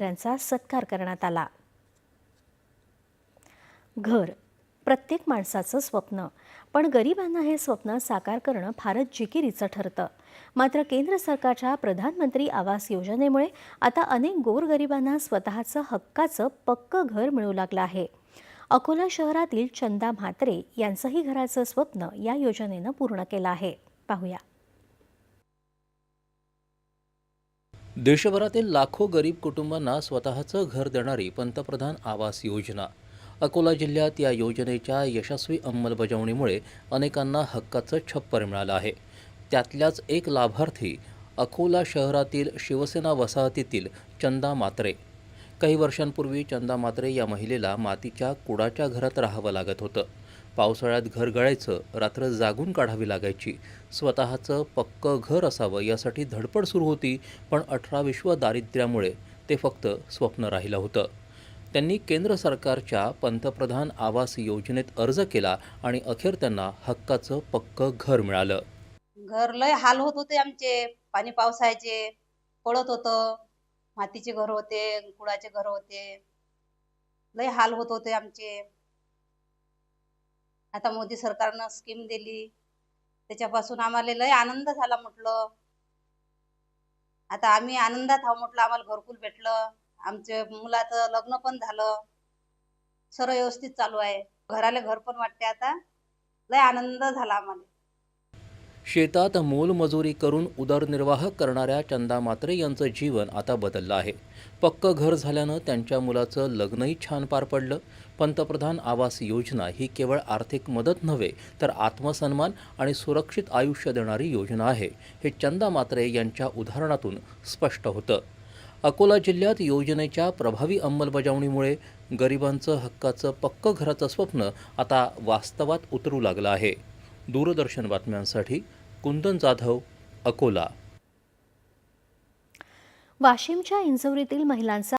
यांचा सत्कार करण्यात आला. घर प्रत्येक माणसाचं स्वप्न. पण गरिबांना हे स्वप्न साकार करणं फारच जिकिरीचं ठरतं. मात्र केंद्र सरकारच्या प्रधानमंत्री आवास योजनेमुळे आता अनेक गोरगरिबांना स्वतःचं हक्काचं पक्कं घर मिळू लागलं आहे. अकोला शहरातील चंदा म्हात्रे यांचंही घराचं स्वप्न या योजनेनं पूर्ण केलं आहे. पाहूया. देशभरातील लाखो गरीब कुटुंबांना स्वतःचं घर देणारी पंतप्रधान आवास योजना. अकोला जिल्ह्यात या योजनेच्या यशस्वी अंमलबजावणीमुळे अनेकांना हक्काचं छप्पर मिळालं आहे. त्यातल्याच एक लाभार्थी अकोला शहरातील शिवसेना वसाहतीतील चंदा मात्रे. काही वर्षांपूर्वी चंदा मात्रे या महिलेला मातीच्या कुडाच्या घरात राहावं लागत होतं. पावसाळ्यात घर गळायचं रात्र जागून काढावी लागायची. स्वतःचं पक्कं घर असावं यासाठी धडपड सुरू होती पण अठरा विश्व दारिद्र्यामुळे ते फक्त स्वप्न राहिलं होतं. त्यांनी केंद्र सरकारच्या पंतप्रधान आवास योजनेत अर्ज केला आणि अखेर त्यांना हक्काचं पक्कं घर मिळालं. घर लय हाल होत होते आमचे. पाणी पावसायचे पडत होतं. मातीचे घर होते कुळाचे घर होते. लय हाल होत होते आमचे. आता मोदी सरकारनं स्कीम दिली. त्याच्यापासून आम्हाला लय आनंद झाला म्हटलं. आता आम्ही आनंदात आहो म्हटलं आम्हाला घरकुल भेटलं. आमच्या मुलाचं लग्न पण झालं. सर्व व्यवस्थित चालू आहे. घराला घर पण वाटते आता. लय आनंद झाला आम्हाला. शेतात मोलमजुरी करून उदरनिर्वाह करणाऱ्या चंदा मात्रे यांचं जीवन आता बदललं आहे. पक्कं घर झाल्यानं त्यांच्या मुलाचं लग्नही छान पार पडलं. पंतप्रधान आवास योजना ही केवळ आर्थिक मदत नव्हे तर आत्मसन्मान आणि सुरक्षित आयुष्य देणारी योजना आहे हे चंदा मात्रे यांच्या उदाहरणातून स्पष्ट होतं. अकोला जिल्ह्यात योजनेच्या प्रभावी अंमलबजावणीमुळे गरिबांचं हक्काचं पक्कं घराचं स्वप्न आता वास्तवात उतरू लागलं आहे. दूरदर्शन बातम्यांसाठी कुंदन जाधव अकोला. वाशिमच्या इंजवरीतील महिलांचा